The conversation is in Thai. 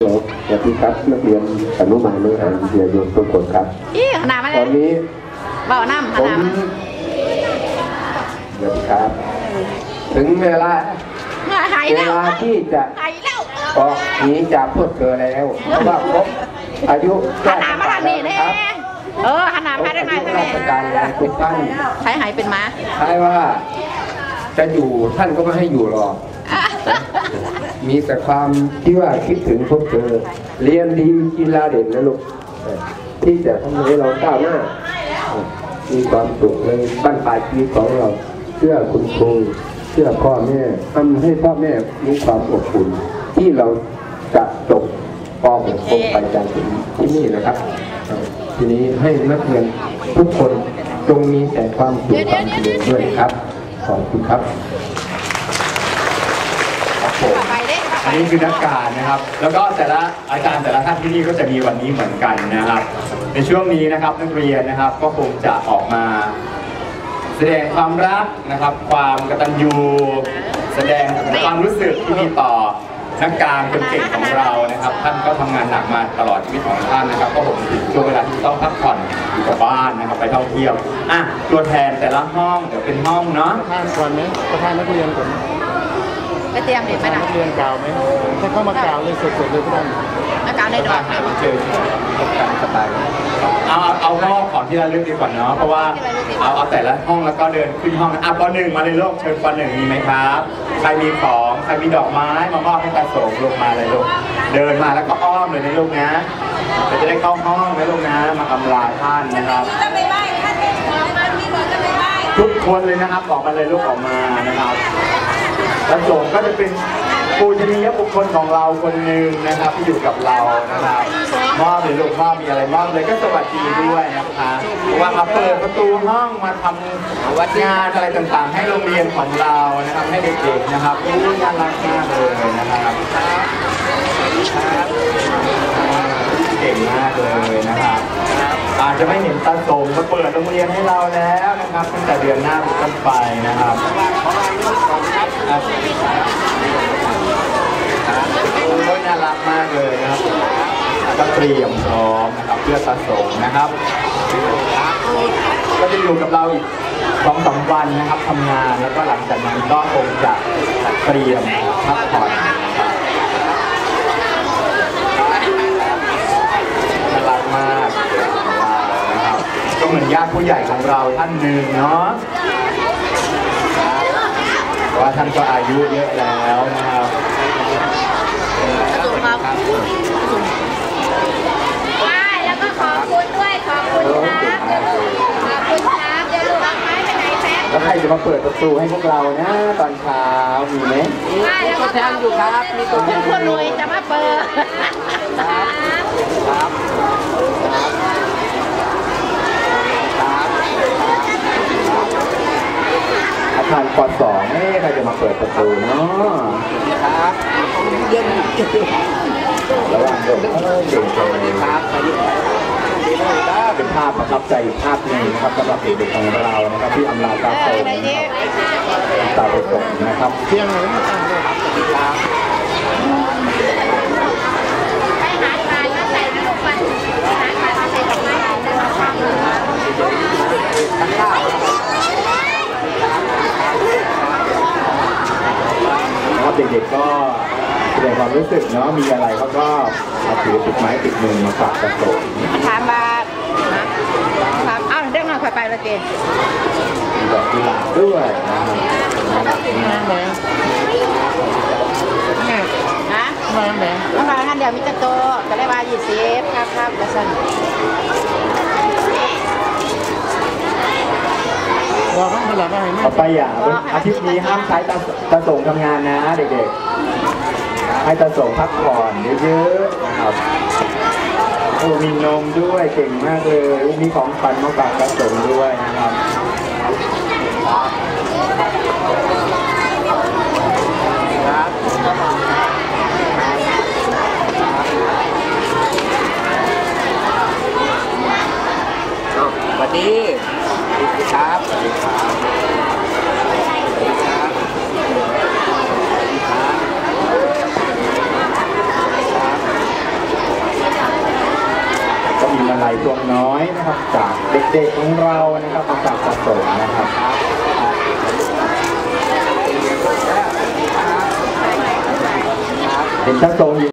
สวัสดีครับนักเรียนอนุบาลมหาวิทยาลัยทุกคนครับอี้ขนาดมาตเลอยนนี้เบาน้ำขผมนาดสวัสดีครับ ถึงเวลาหายเวแล้วลาที่จะหายแล้ว ออกหนีจากพวกเธอแล้วเพราะว่าครบอายุขนาดมาทางนี้แน่เออขนาดมาได้ไหมอายุทางรานี้ชการแล้วทุกท่านใช้หายเป็นม้าใช่ว่า จะอยู่ท่านก็ไม่ให้อยู่หรอก มีแต่ความที่ว่าคิดถึงพวกเธอ เรียนดีกีฬาเด่นนะลูกที่จะทำให้เราก้าวหน้า มีความสุขในบ้านปลายชีวิตของเราเชื่อคุณครูเชื่อพ่อแม่ทำให้พ่อแม่มีความอบอุ่นที่เราจะจบป .6 คงไปจากที่นี่นะครับ ทีนี้ให้นักเรียนทุกคนจงมีแต่ความสุขความเจริญด้วยครับขอบคุณครับผม ไปเด้ อันนี้คือนักการนะครับ แล้วก็แต่ละอาจารย์แต่ละท่านที่นี่ก็จะมีวันนี้เหมือนกันนะครับ ในช่วงนี้นะครับนักเรียนนะครับก็คงจะออกมา แสดงความรักนะครับ ความกตัญญู แสดงความรู้สึกที่มีต่อนักการคนเก่งของเรานะครับ ท่านก็ทำงานหนักมาตลอดชีวิตของท่านนะครับ ก็ผมถึงช่วงเวลาที่ต้องพักผ่อนอยู่กับบ้านนะครับไปท่องเที่ยวอะตัวแทนแต่ละห้องเดี๋ยวเป็นห้องเนาะประธานก่อนไหมประธานนักเรียนก่อน ไหมไปเตรียมเด็กไปประธานนะนักเรียนกล่าวไหมถ้าเข้ามากล่าวเลยสดๆเลยก็ได้อากาศในดอกหาไม่เจอตกกันสบายเอาเอาเอาห้องของที่ระลึกดีกว่าเนาะเพราะว่าเอาเอาแต่ละห้องแล้วก็เดินขึ้นห้องอะปหนึ่งมาเลยลูกเชิญปหนึ่งมีไหมครับใครมีของใครมีดอกไม้มามอบให้ตาโสมลงมาเลยลูกเดินมาแล้วก็อ้อมเลยนะลูกนะเดี๋ยวจะได้เข้าห้องนะลูกนะมาอำลาท่านนะครับจะไปไหว้ท่านมันมีบอกจะไปไหว้ทุกคนเลยนะครับออกมาเลยลูกออกมานะครับ ตาโสมก็จะเป็นปูชนียบุคคลของเราคนหนึ่งนะครับ ที่อยู่กับเรานะครับมอบเลยลูกมอบมีอะไรมอบเลยก็สวัสดีด้วยนะคะเพราะว่ามาเปิดประตูห้องมาทำวัดงานอะไรต่างๆ ให้โรงเรียนของเรานะครับให้เด็กๆนะครับอู้น่ารักมากเลยนะครับเก่งมากเลยนะครับอาจจะไม่เห็นตาโสมมาเปิดโรงเรียนให้เราแล้วนะครับตั้งแต่เดือนหน้าเป็นต้นไปนะครับ ครับโอ้ยน่ารักมากเลยนะครับก็เตรียมพร้อมนะครับเพื่อตาโสมนะครับ ก็จะอยู่กับเราอีกสองสามวันนะครับทำงานแล้วก็หลังจากนั้นก็คงจะเตรียมพักผ่อนน่ารักมากนะครับก็เหมือนญาติผู้ใหญ่ของเราท่านหนึ่งเนาะ ว่าท่านก็อายุเยอะแล้วนะครับสุขครับไหว้แล้วก็ขอบคุณด้วย ขอบคุณครับขอบคุณครับเดี๋ยวลูกเอาไม้ไปไหนแป๊บแล้วใครจะมาเปิดประตูให้พวกเรานะตอนเช้ามีไหมไหว้แล้วก็ขอบคุณครับ มีตัวคุณคนรวยจะมาเปิด อาคารปสองเอ๊ะใครจะมาเปิ ดประตูเนาะครับระหว่างเดินเออเก่งจังเลยครับเป็นภาพประทับใจอีกภาพหนึ่งนะครับสำหรับเด็กๆของเรานะครับที่อำลาตาโตนะครับตาไปส่งนะครับเที่ยงเลยไม่ตั้งเลย ไปหาทานมาใส่นะลูกไปหาทานมาใส่ดอกไม้นะคะ นะครับ เด็กๆก็แสดงความรู้สึกเนาะมีอะไรเขาก็เอาถือติดไม้ติดมือมาฝากตาโตถามบาทครับอ้าวเรื่องนั้นค่อยไปละเจนมีดอกกุหลาบด้วยนะครับน่ารักมาแหมฮะมาแหมน้องรางานเดี๋ยวมิตรโตก็เลยว่ายี่สิบครับครับกระสัน บอกข้างหลังอะไรไม่ต่อไปอย่าอาทิตย์นี้ห้ามใช้ตาตาส่งทำงานนะเด็กๆ ให้ตาส่งพักผ่อนเยอะๆนะครับโอ้มีนมด้วยเก่งมากเลยมีของขวัญมาฝากตาส่งด้วยนะครับสวัสดีครับ สวัสดีครับ สวัสดีครับ สวัสดีครับ สวัสดีครับ ดวงน้อยนะครับ จากเด็กๆของเรานะครับจากสะสมนะครับเห็นพระทรงอยู่